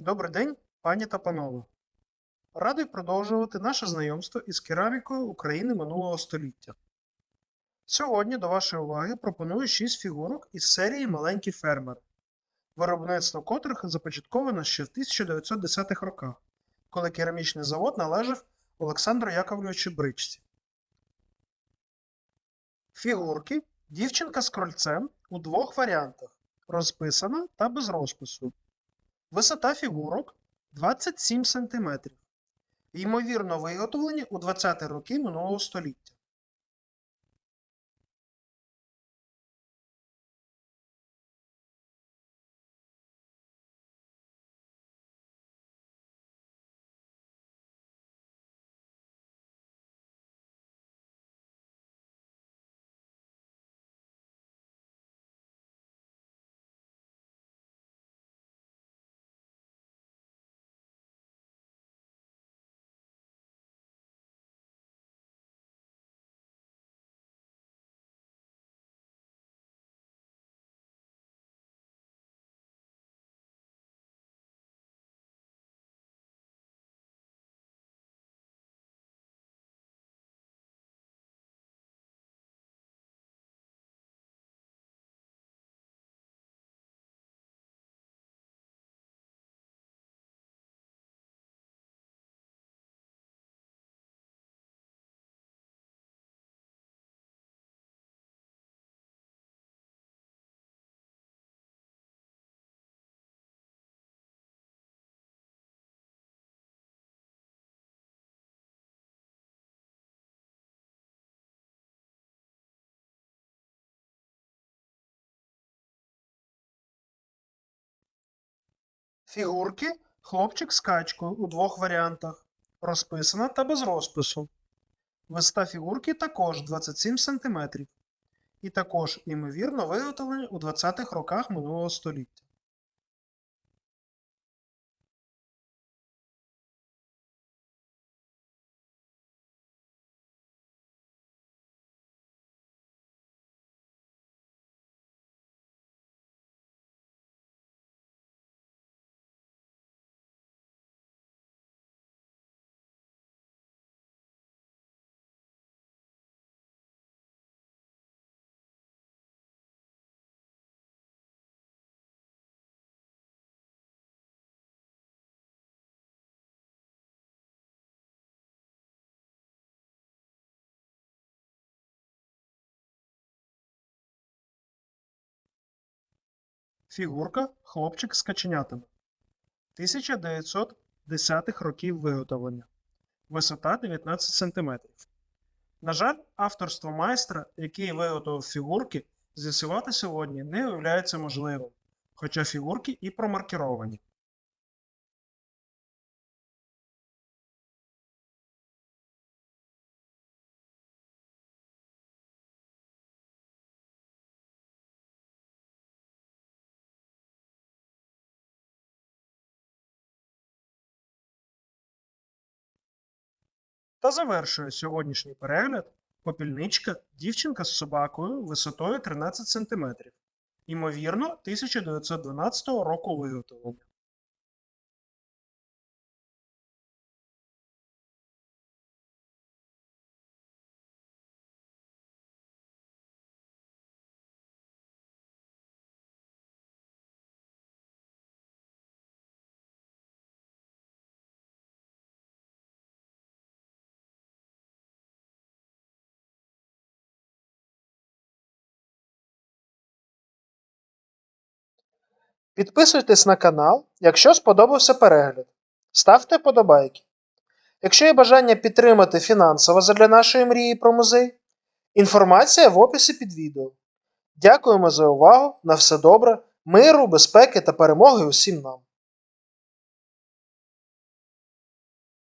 Добрий день, пані та панове. Радий продовжувати наше знайомство із керамікою України минулого століття. Сьогодні до вашої уваги пропоную 6 фігурок із серії Маленькі фермери, виробництво котрих започатковано ще в 1910-х роках, коли керамічний завод належав Олександру Яковлевичу Бричці. Фігурки дівчинка з крольцем у двох варіантах розписана та без розпису. Висота фігурок 27 см. Ймовірно, виготовлені у 20-ті роки минулого століття. Фігурки хлопчик з качкою у двох варіантах. Розписана та без розпису. Висота фігурки також 27 см. І також, ймовірно, виготовлені у 20-х роках минулого століття. Фігурка хлопчик з каченятами. 1910-х років виготовлення. Висота 19 см. На жаль, авторство майстра, який виготовив фігурки, з'ясувати сьогодні не виявляється можливим, хоча фігурки і промаркіровані. Та завершує сьогоднішній перегляд попільничка дівчинка з собакою висотою 13 см. Ймовірно, 1912 року виготовлення. Підписуйтесь на канал, якщо сподобався перегляд. Ставте подобайки. Якщо є бажання підтримати фінансово задля нашої мрії про музей, інформація в описі під відео. Дякуємо за увагу. На все добре, миру, безпеки та перемоги усім нам!